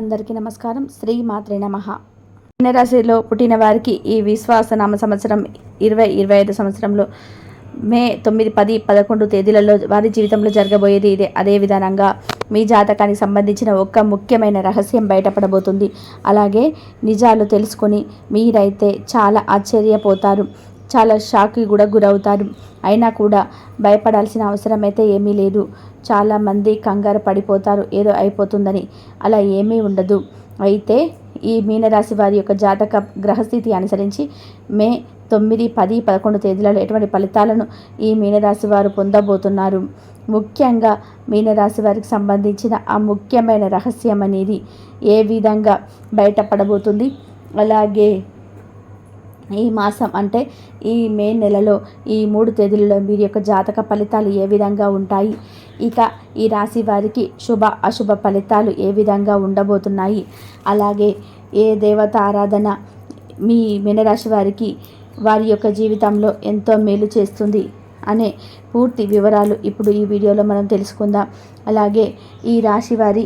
అందరికీ నమస్కారం. శ్రీ మాత్రే నమ. మీనరాశిలో పుట్టిన వారికి ఈ విశ్వాసనామ సంవత్సరం ఇరవై ఇరవై ఐదు సంవత్సరంలో మే తొమ్మిది పది పదకొండు తేదీలలో వారి జీవితంలో జరగబోయేది ఇదే. అదే విధానంగా మీ జాతకానికి సంబంధించిన ఒక్క ముఖ్యమైన రహస్యం బయటపడబోతుంది. అలాగే నిజాలు తెలుసుకొని మీరైతే చాలా ఆశ్చర్యపోతారు. చాలా షాక్కి కూడా గురవుతారు. అయినా కూడా భయపడాల్సిన అవసరం అయితే ఏమీ లేదు. చాలామంది కంగారు పడిపోతారు. ఏదో అయిపోతుందని. అలా ఏమీ ఉండదు. అయితే ఈ మీనరాశి వారి యొక్క జాతక గ్రహస్థితి అనుసరించి మే తొమ్మిది పది పదకొండు తేదీలలో ఎటువంటి ఫలితాలను ఈ మీనరాశి వారు పొందబోతున్నారు? ముఖ్యంగా మీనరాశి వారికి సంబంధించిన ఆ ముఖ్యమైన రహస్యం అనేది ఏ విధంగా బయటపడబోతుంది? అలాగే ఈ మాసం అంటే ఈ మే నెలలో ఈ మూడు తేదీలలో వీరి యొక్క జాతక ఫలితాలు ఏ విధంగా ఉంటాయి? ఇక ఈ రాశి వారికి శుభ అశుభ ఫలితాలు ఏ విధంగా ఉండబోతున్నాయి? అలాగే ఏ దేవత ఆరాధన మీ మీనరాశి వారికి వారి యొక్క జీవితంలో ఎంతో మేలు చేస్తుంది అనే పూర్తి వివరాలు ఇప్పుడు ఈ వీడియోలో మనం తెలుసుకుందాం. అలాగే ఈ రాశి వారి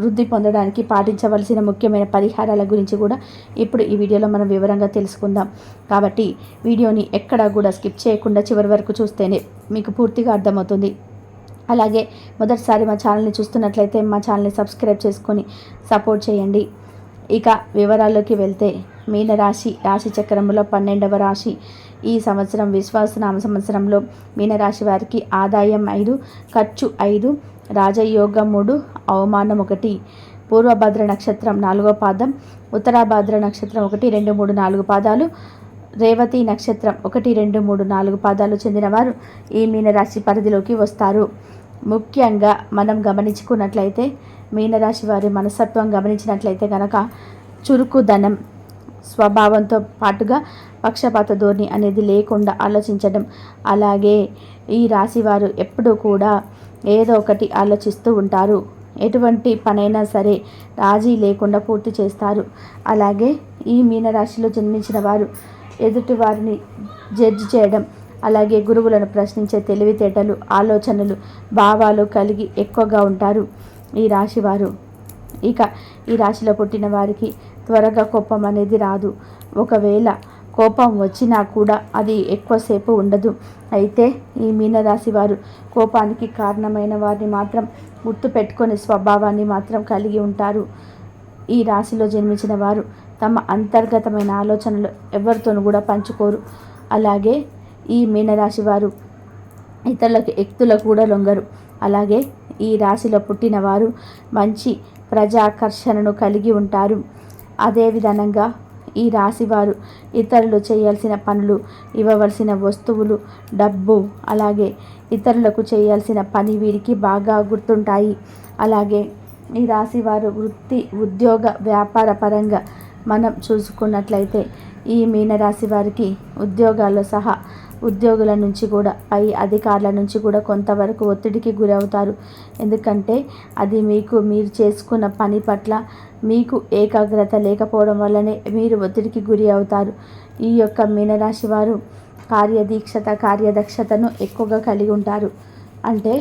వృద్ధి పొందడానికి పాటించవలసిన ముఖ్యమైన పరిహారాల గురించి కూడా ఇప్పుడు ఈ వీడియోలో మనం వివరంగా తెలుసుకుందాం. కాబట్టి వీడియోని ఎక్కడా కూడా స్కిప్ చేయకుండా చివరి వరకు చూస్తేనే మీకు పూర్తిగా అర్థమవుతుంది. అలాగే మొదటిసారి మా ఛానల్ని చూస్తున్నట్లయితే మా ఛానల్ని సబ్స్క్రైబ్ చేసుకొని సపోర్ట్ చేయండి. ఇక వివరాల్లోకి వెళ్తే మీనరాశి రాశి చక్రంలో పన్నెండవ రాశి. ఈ సంవత్సరం విశ్వాసనామ సంవత్సరంలో మీనరాశి వారికి ఆదాయం ఐదు ఖర్చు ఐదు రాజయోగం మూడు అవమానం ఒకటి పూర్వభద్ర నక్షత్రం నాలుగో పాదం ఉత్తరాభద్ర నక్షత్రం ఒకటి రెండు మూడు నాలుగు పాదాలు రేవతి నక్షత్రం ఒకటి రెండు మూడు నాలుగు పాదాలు చెందినవారు ఈ మీనరాశి పరిధిలోకి వస్తారు. ముఖ్యంగా మనం గమనించుకున్నట్లయితే మీనరాశి వారి మనస్తత్వం గమనించినట్లయితే కనుక చురుకుదనం స్వభావంతో పాటుగా పక్షపాత ధోరణి అనేది లేకుండా ఆలోచించడం. అలాగే ఈ రాశివారు ఎప్పుడూ కూడా ఏదో ఒకటి ఆలోచిస్తూ ఉంటారు. ఎటువంటి పనైనా సరే రాజీ లేకుండా పూర్తి చేస్తారు. అలాగే ఈ మీనరాశిలో జన్మించిన వారు ఎదుటి వారిని జడ్జి చేయడం అలాగే గురువులను ప్రశ్నించే తెలివితేటలు ఆలోచనలు భావాలు కలిగి ఎక్కువగా ఉంటారు ఈ రాశి వారు ఇక ఈ రాశిలో పుట్టిన వారికి త్వరగా కోపం అనేది రాదు. ఒకవేళ కోపం వచ్చినా కూడా అది ఎక్కువసేపు ఉండదు. అయితే ఈ మీనరాశి వారు కోపానికి కారణమైన వారిని మాత్రం గుర్తుపెట్టుకొని స్వభావాన్ని మాత్రం కలిగి ఉంటారు. ఈ రాశిలో జన్మించిన వారు తమ అంతర్గతమైన ఆలోచనలు ఎవరితోనూ కూడా పంచుకోరు. అలాగే ఈ మీనరాశి వారు ఇతరులకు ఎక్తులకు కూడా లొంగరు. అలాగే ఈ రాశిలో పుట్టిన వారు మంచి ప్రజాకర్షణను కలిగి ఉంటారు. అదే విధంగా ఈ రాశివారు ఇతరులు చేయాల్సిన పనులు ఇవ్వవలసిన వస్తువులు డబ్బు అలాగే ఇతరులకు చేయాల్సిన పని వీరికి బాగా గుర్తుంటాయి. అలాగే ఈ రాశివారు వృత్తి ఉద్యోగ వ్యాపార పరంగా మనం చూసుకున్నట్లయితే ఈ మీనరాశి వారికి ఉద్యోగాల్లో సహా ఉద్యోగుల నుంచి కూడా పై అధికారుల నుంచి కూడా కొంతవరకు ఒత్తిడికి గురవుతారు. ఎందుకంటే అది మీకు మీరు చేసుకున్న పని పట్ల మీకు ఏకాగ్రత లేకపోవడం వల్లనే మీరు ఒత్తిడికి గురి అవుతారు. ఈ యొక్క మీనరాశి వారు కార్యదీక్షత కార్యదక్షతను ఎక్కువగా కలిగి ఉంటారు. అంటే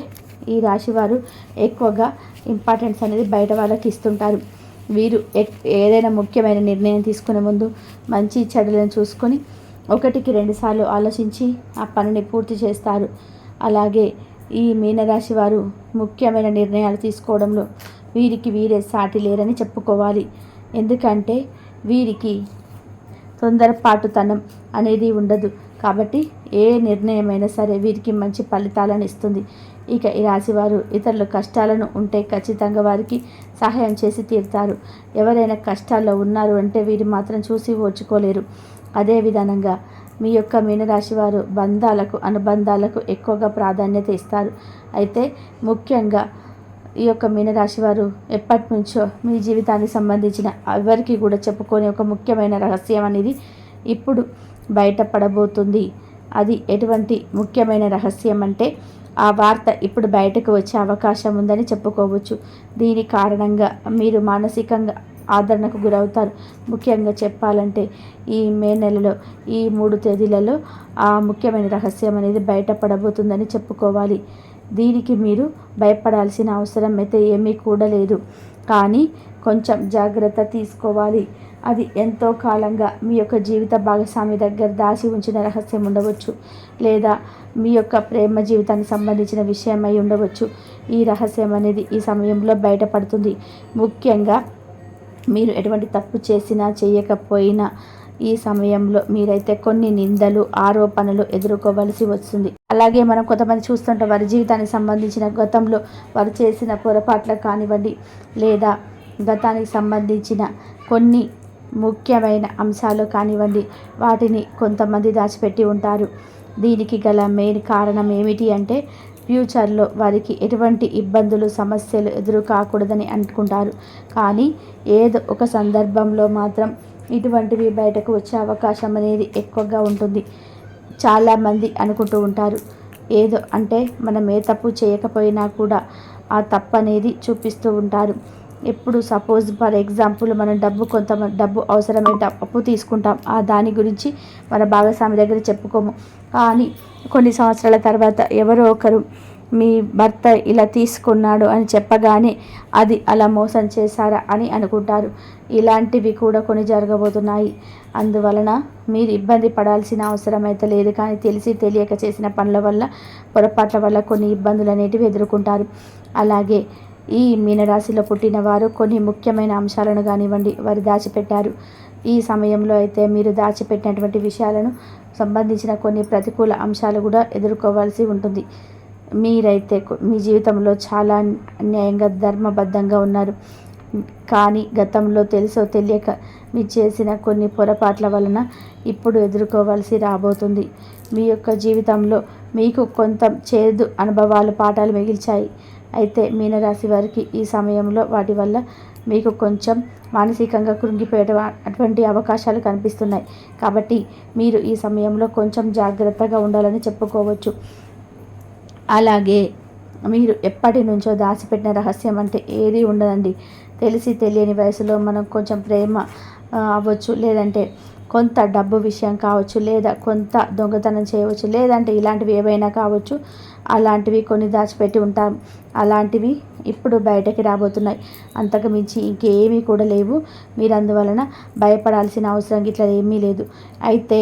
ఈ రాశి వారు ఎక్కువగా ఇంపార్టెన్స్ అనేది బయట వాళ్ళకి ఇస్తుంటారు. వీరు ఏదైనా ముఖ్యమైన నిర్ణయం తీసుకునే ముందు మంచి చెడులను చూసుకొని ఒకటికి రెండుసార్లు ఆలోచించి ఆ పనిని పూర్తి చేస్తారు. అలాగే ఈ మీనరాశి వారు ముఖ్యమైన నిర్ణయాలు తీసుకోవడంలో వీరికి వీరే సాటి లేరని చెప్పుకోవాలి. ఎందుకంటే వీరికి తొందరపాటుతనం అనేది ఉండదు. కాబట్టి ఏ నిర్ణయమైనా సరే వీరికి మంచి ఫలితాలను ఇస్తుంది. ఇక ఈ రాశివారు ఇతరుల కష్టాలను ఉంటే ఖచ్చితంగా వారికి సహాయం చేసి తీరుతారు. ఎవరైనా కష్టాల్లో ఉన్నారు అంటే వీరు మాత్రం చూసి ఓర్చుకోలేరు. అదే విధానంగా మీ యొక్క మీనరాశి వారు బంధాలకు అనుబంధాలకు ఎక్కువగా ప్రాధాన్యత ఇస్తారు. అయితే ముఖ్యంగా ఈ యొక్క మీనరాశి వారు ఎప్పటి నుంచో మీ జీవితానికి సంబంధించిన ఎవరికి కూడా చెప్పుకొని ఒక ముఖ్యమైన రహస్యం అనేది ఇప్పుడు బయటపడబోతుంది. అది ఎటువంటి ముఖ్యమైన రహస్యం అంటే ఆ వార్త ఇప్పుడు బయటకు వచ్చే అవకాశం ఉందని చెప్పుకోవచ్చు. దీని కారణంగా మీరు మానసికంగా ఆదరణకు గురవుతారు. ముఖ్యంగా చెప్పాలంటే ఈ మే నెలలో ఈ మూడు తేదీలలో ఆ ముఖ్యమైన రహస్యం అనేది బయటపడబోతుందని చెప్పుకోవాలి. దీనికి మీరు భయపడాల్సిన అవసరం అయితే ఏమీ కూడా లేదు. కానీ కొంచెం జాగ్రత్త తీసుకోవాలి. అది ఎంతో కాలంగా మీ యొక్క జీవిత భాగస్వామి దగ్గర దాచి ఉంచిన రహస్యం ఉండవచ్చు. లేదా మీ యొక్క ప్రేమ జీవితానికి సంబంధించిన విషయమై ఉండవచ్చు. ఈ రహస్యం అనేది ఈ సమయంలో బయటపడుతుంది. ముఖ్యంగా మీరు ఎటువంటి తప్పు చేసినా చేయకపోయినా ఈ సమయంలో మీరైతే కొన్ని నిందలు ఆరోపణలు ఎదుర్కోవలసి వస్తుంది. అలాగే మనం కొంతమంది చూస్తుంటే వారి జీవితానికి సంబంధించిన గతంలో వారు చేసిన పొరపాట్లకు కానివ్వండి లేదా గతానికి సంబంధించిన కొన్ని ముఖ్యమైన అంశాలు కానివ్వండి వాటిని కొంతమంది దాచిపెట్టి ఉంటారు. దీనికి గల మెయిన్ కారణం ఏమిటి అంటే ఫ్యూచర్లో వారికి ఎటువంటి ఇబ్బందులు సమస్యలు ఎదురు కాకూడదని అనుకుంటారు. కానీ ఏదో ఒక సందర్భంలో మాత్రం ఇటువంటివి బయటకు వచ్చే అవకాశం అనేది ఎక్కువగా ఉంటుంది. చాలామంది అనుకుంటూ ఉంటారు. ఏదో అంటే మనం ఏ తప్పు చేయకపోయినా కూడా ఆ తప్పు అనేది చూపిస్తూ ఉంటారు. ఎప్పుడు సపోజ్ ఫర్ ఎగ్జాంపుల్ మనం డబ్బు కొంత డబ్బు అవసరమైన అప్పు తీసుకుంటాం ఆ దాని గురించి మన భాగస్వామి దగ్గర చెప్పుకోము. కానీ కొన్ని సంవత్సరాల తర్వాత ఎవరో ఒకరు మీ భర్త ఇలా తీసుకున్నాడు అని చెప్పగానే అది అలా మోసం చేశారా అని అనుకుంటారు. ఇలాంటివి కూడా కొన్ని జరగబోతున్నాయి. అందువలన మీరు ఇబ్బంది పడాల్సిన అవసరం అయితే లేదు. కానీ తెలిసి తెలియక చేసిన పనుల వల్ల పొరపాట్ల వల్ల కొన్ని ఇబ్బందులు అనేటివి ఎదుర్కొంటారు. అలాగే ఈ మీనరాశిలో పుట్టిన వారు కొన్ని ముఖ్యమైన అంశాలను కానివ్వండి వారు దాచిపెట్టారు. ఈ సమయంలో అయితే మీరు దాచిపెట్టినటువంటి విషయాలను సంబంధించిన కొన్ని ప్రతికూల అంశాలు కూడా ఎదుర్కోవాల్సి ఉంటుంది. మీరైతే మీ జీవితంలో చాలా అన్యాయంగా ధర్మబద్ధంగా ఉన్నారు. కానీ గతంలో తెలుసో తెలియక మీరు చేసిన కొన్ని పొరపాట్ల వలన ఇప్పుడు ఎదుర్కోవాల్సి రాబోతుంది. మీ యొక్క జీవితంలో మీకు కొంత చేదు అనుభవాలు పాఠాలు మిగిల్చాయి. అయితే మీనరాశి వారికి ఈ సమయంలో వాటి వల్ల మీకు కొంచెం మానసికంగా కృంగిపోయే అటువంటి అవకాశాలు కనిపిస్తున్నాయి. కాబట్టి మీరు ఈ సమయంలో కొంచెం జాగ్రత్తగా ఉండాలని చెప్పుకోవచ్చు. అలాగే మీరు ఎప్పటి నుంచో దాచిపెట్టిన రహస్యం అంటే ఏది ఉండదండి. తెలిసి తెలియని వయసులో మనం కొంచెం ప్రేమ అవ్వచ్చు. లేదంటే కొంత డబ్బు విషయం కావచ్చు లేదా కొంత దొంగతనం చేయవచ్చు లేదంటే ఇలాంటివి ఏవైనా కావచ్చు. అలాంటివి కొన్ని దాచిపెట్టి ఉంటాం. అలాంటివి ఇప్పుడు బయటకి రాబోతున్నాయి. అంతకు మించి ఇంకేమీ కూడా లేవు. మీరు అందువలన భయపడాల్సిన అవసరం ఇట్లా ఏమీ లేదు. అయితే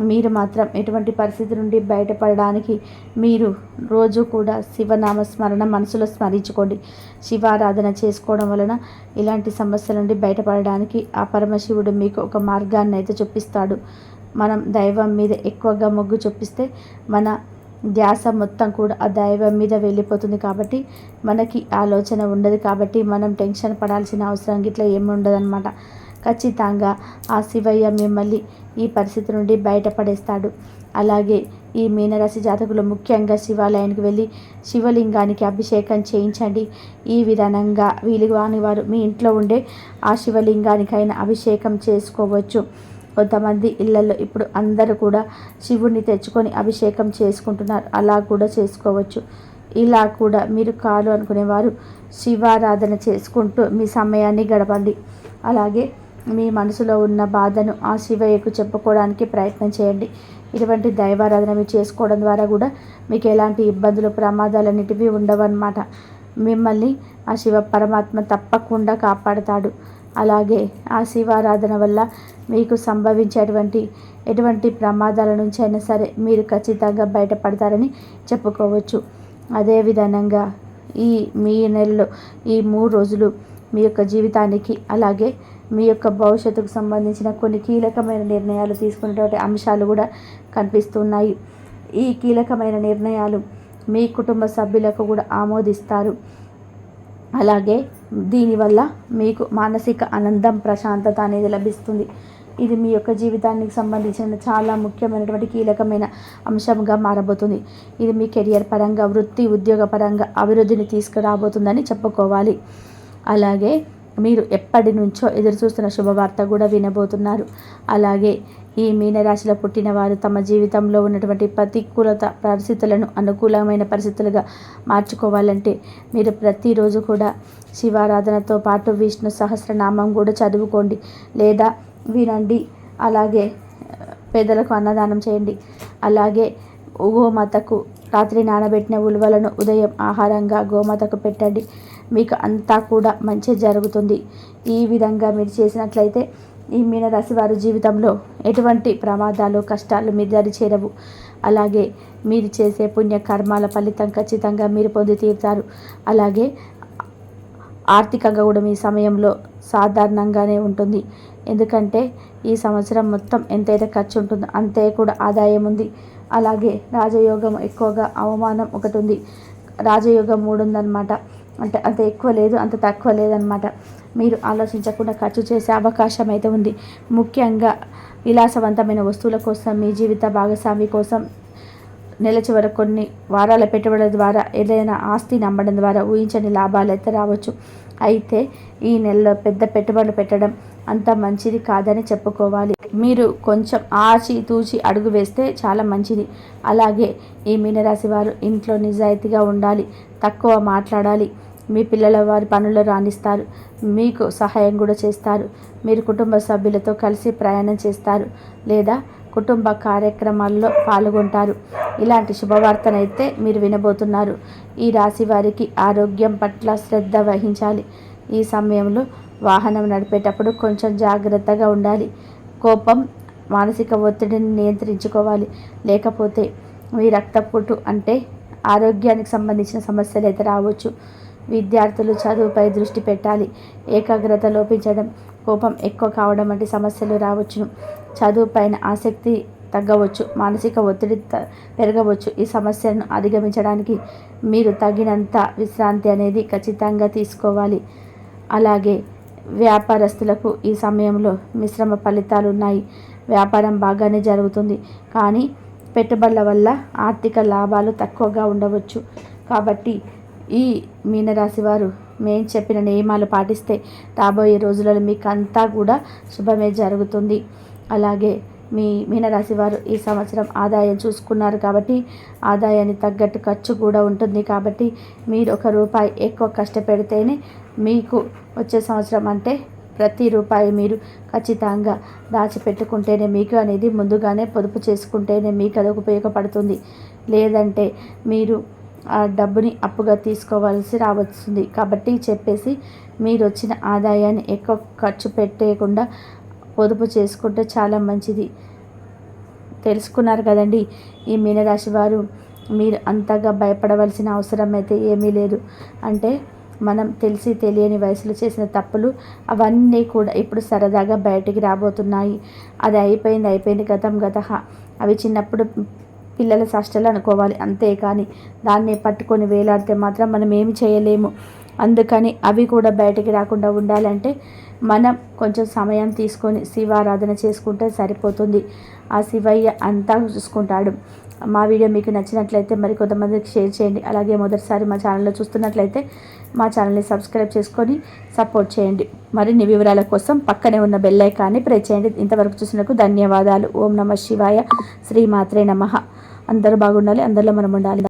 మీరు మాత్రం ఎటువంటి పరిస్థితి నుండి బయటపడడానికి మీరు రోజు కూడా శివనామ స్మరణ మనసులో స్మరించుకోండి. శివారాధన చేసుకోవడం వలన ఇలాంటి సమస్యల నుండి బయటపడడానికి ఆ పరమశివుడు మీకు ఒక మార్గాన్ని అయితే చూపిస్తాడు. మనం దైవం మీద ఎక్కువగా మొగ్గు చూపిస్తే మన ధ్యాస మొత్తం కూడా ఆ దైవం మీద వెళ్ళిపోతుంది కాబట్టి మనకి ఆలోచన ఉండదు కాబట్టి మనం టెన్షన్ పడాల్సిన అవసరం గిట్లా ఏమి ఉండదన్నమాట. ఖచ్చితంగా ఆ శివయ్య మిమ్మల్ని ఈ పరిస్థితి నుండి బయటపడేస్తాడు. అలాగే ఈ మీనరాశి జాతకులు ముఖ్యంగా శివాలయానికి వెళ్ళి శివలింగానికి అభిషేకం చేయించండి. ఈ విధానంగా వీలు కాని వారు మీ ఇంట్లో ఉండే ఆ శివలింగానికైనా అభిషేకం చేసుకోవచ్చు. కొంతమంది ఇళ్ళలో ఇప్పుడు అందరూ కూడా శివుణ్ణి తెచ్చుకొని అభిషేకం చేసుకుంటున్నారు. అలా కూడా చేసుకోవచ్చు. ఇలా కూడా మీరు కాదు అనుకునేవారు. శివారాధన చేసుకుంటూ మీ సమయాన్ని గడపండి. అలాగే మీ మనసులో ఉన్న బాధను ఆ శివయ్యకు చెప్పుకోవడానికి ప్రయత్నం చేయండి. ఇటువంటి దైవారాధన మీరు చేసుకోవడం ద్వారా కూడా మీకు ఎలాంటి ఇబ్బందులు ప్రమాదాలు అనేటివి ఉండవన్నమాట. మిమ్మల్ని ఆ శివ పరమాత్మ తప్పకుండా కాపాడతాడు. అలాగే ఆ శివారాధన వల్ల మీకు సంభవించేటువంటి ఎటువంటి ప్రమాదాల నుంచి అయినా సరే మీరు ఖచ్చితంగా బయటపడతారని చెప్పుకోవచ్చు. అదే విధంగా ఈ మీ నెలలో ఈ మూడు రోజులు మీ యొక్క జీవితానికి అలాగే మీ యొక్క భవిష్యత్తుకు సంబంధించిన కొన్ని కీలకమైన నిర్ణయాలు తీసుకునేటువంటి అంశాలు కూడా కనిపిస్తున్నాయి. ఈ కీలకమైన నిర్ణయాలు మీ కుటుంబ సభ్యులకు కూడా ఆమోదిస్తారు. అలాగే దీనివల్ల మీకు మానసిక ఆనందం ప్రశాంతత అనేది లభిస్తుంది. ఇది మీ యొక్క జీవితానికి సంబంధించిన చాలా ముఖ్యమైనటువంటి కీలకమైన అంశంగా మారబోతుంది. ఇది మీ కెరియర్ పరంగా వృత్తి ఉద్యోగ పరంగా అభివృద్ధిని తీసుకురాబోతుందని చెప్పుకోవాలి. అలాగే మీరు ఎప్పటి నుంచో ఎదురు చూస్తున్న శుభవార్త కూడా వినబోతున్నారు. అలాగే ఈ మీనరాశిలో పుట్టిన వారు తమ జీవితంలో ఉన్నటువంటి ప్రతికూలత పరిస్థితులను అనుకూలమైన పరిస్థితులుగా మార్చుకోవాలంటే మీరు ప్రతిరోజు కూడా శివారాధనతో పాటు విష్ణు సహస్రనామం కూడా చదువుకోండి. లేదా వినండి. అలాగే పేదలకు అన్నదానం చేయండి. అలాగే గోమాతకు రాత్రి నానబెట్టిన ఉలువలను ఉదయం ఆహారంగా గోమాతకు పెట్టండి. మీకు అంతా కూడా మంచి జరుగుతుంది. ఈ విధంగా మీరు చేసినట్లయితే ఈ మీనరాశి వారి జీవితంలో ఎటువంటి ప్రమాదాలు కష్టాలు మీ దరి చేరవు. అలాగే మీరు చేసే పుణ్యకర్మాల ఫలితం ఖచ్చితంగా మీరు పొంది తీరుతారు. అలాగే ఆర్థికంగా కూడా మీ సమయంలో సాధారణంగానే ఉంటుంది. ఎందుకంటే ఈ సంవత్సరం మొత్తం ఎంతైతే ఖర్చు ఉంటుందో అంతే కూడా ఆదాయం ఉంది. అలాగే రాజయోగం ఎక్కువగా అవమానం ఒకటి ఉంది రాజయోగం మూడు ఉందన్నమాట అంటే అంత ఎక్కువ లేదు అంత తక్కువ లేదనమాట మీరు ఆలోచించకుండా ఖర్చు చేసే అవకాశం అయితే ఉంది. ముఖ్యంగా విలాసవంతమైన వస్తువుల కోసం మీ జీవిత భాగస్వామి కోసం నెల చివర కొన్ని వారాల పెట్టుబడుల ద్వారా ఏదైనా ఆస్తి నమ్మడం ద్వారా ఊహించని లాభాలు అయితే రావచ్చు. అయితే ఈ నెలలో పెద్ద పెట్టుబడులు పెట్టడం అంత మంచిది కాదని చెప్పుకోవాలి. మీరు కొంచెం ఆచి తూచి అడుగు వేస్తే చాలా మంచిది. అలాగే ఈ మీనరాశి వారు ఇంట్లో నిజాయితీగా ఉండాలి తక్కువ మాట్లాడాలి. మీ పిల్లల వారి పనులు రాణిస్తారు మీకు సహాయం కూడా చేస్తారు. మీరు కుటుంబ సభ్యులతో కలిసి ప్రయాణం చేస్తారు లేదా కుటుంబ కార్యక్రమాల్లో పాల్గొంటారు. ఇలాంటి శుభవార్తనైతే మీరు వినబోతున్నారు. ఈ రాశి వారికి ఆరోగ్యం పట్ల శ్రద్ధ వహించాలి. ఈ సమయంలో వాహనం నడిపేటప్పుడు కొంచెం జాగ్రత్తగా ఉండాలి. కోపం మానసిక ఒత్తిడిని నియంత్రించుకోవాలి. లేకపోతే మీ రక్తపోటు అంటే ఆరోగ్యానికి సంబంధించిన సమస్యలు అయితే రావచ్చు. విద్యార్థులు చదువుపై దృష్టి పెట్టాలి. ఏకాగ్రత లోపించడం కోపం ఎక్కువ కావడం వంటి సమస్యలు రావచ్చును. చదువుపైన ఆసక్తి తగ్గవచ్చు మానసిక ఒత్తిడి పెరగవచ్చు. ఈ సమస్యలను అధిగమించడానికి మీరు తగినంత విశ్రాంతి అనేది ఖచ్చితంగా తీసుకోవాలి. అలాగే వ్యాపారస్తులకు ఈ సమయంలో మిశ్రమ ఫలితాలు ఉన్నాయి. వ్యాపారం బాగానే జరుగుతుంది. కానీ పెట్టుబడుల వల్ల ఆర్థిక లాభాలు తక్కువగా ఉండవచ్చు. కాబట్టి ఈ మీనరాశి వారు మేము చెప్పిన నియమాలు పాటిస్తే రాబోయే రోజులలో మీకు అంతా కూడా శుభమే జరుగుతుంది. అలాగే మీ మీనరాశి వారు ఈ సంవత్సరం ఆదాయం చూసుకున్నారు కాబట్టి ఆదాయాన్ని తగ్గట్టు ఖర్చు కూడా ఉంటుంది కాబట్టి మీరు ఒక రూపాయి ఎక్కువ కష్టపెడితేనే మీకు వచ్చే సంవత్సరం అంటే ప్రతి రూపాయి మీరు ఖచ్చితంగా దాచిపెట్టుకుంటేనే మీకు అనేది ముందుగానే పొదుపు చేసుకుంటేనే మీకు అది ఉపయోగపడుతుంది. లేదంటే మీరు ఆ డబ్బుని అప్పుగా తీసుకోవాల్సి రావస్తుంది కాబట్టి చెప్పేసి మీరు వచ్చిన ఆదాయాన్ని ఎక్కువ ఖర్చు పెట్టేయకుండా పొదుపు చేసుకుంటే చాలా మంచిది. తెలుసుకున్నారు కదండి ఈ మీనరాశి వారు మీరు అంతగా భయపడవలసిన అవసరం అయితే ఏమీ లేదు. అంటే మనం తెలిసి తెలియని వయసులో చేసిన తప్పులు అవన్నీ కూడా ఇప్పుడు సరదాగా బయటికి రాబోతున్నాయి. అది అయిపోయింది అయిపోయింది గతం గత అవి చిన్నప్పుడు పిల్లల సష్టలు అనుకోవాలి అంతేకాని దాన్ని పట్టుకొని వేలాడితే మాత్రం మనం ఏమి చేయలేము. అందుకని అవి కూడా బయటికి రాకుండా ఉండాలంటే మనం కొంచెం సమయం తీసుకొని శివారాధన చేసుకుంటే సరిపోతుంది. ఆ శివయ్య అంతా చూసుకుంటాడు. మా వీడియో మీకు నచ్చినట్లయితే మరి కొంతమందికి షేర్ చేయండి. అలాగే మొదటిసారి మా ఛానల్లో చూస్తున్నట్లయితే మా ఛానల్ని సబ్స్క్రైబ్ చేసుకొని సపోర్ట్ చేయండి. మరిన్ని వివరాల కోసం పక్కనే ఉన్న బెల్ ఐకాన్ని ప్రెస్ చేయండి. ఇంతవరకు చూసినందుకు ధన్యవాదాలు. ఓం నమ శివాయ. శ్రీమాత్రే నమ. అందరూ బాగుండాలి. అందరిలో మనం ఉండాలి.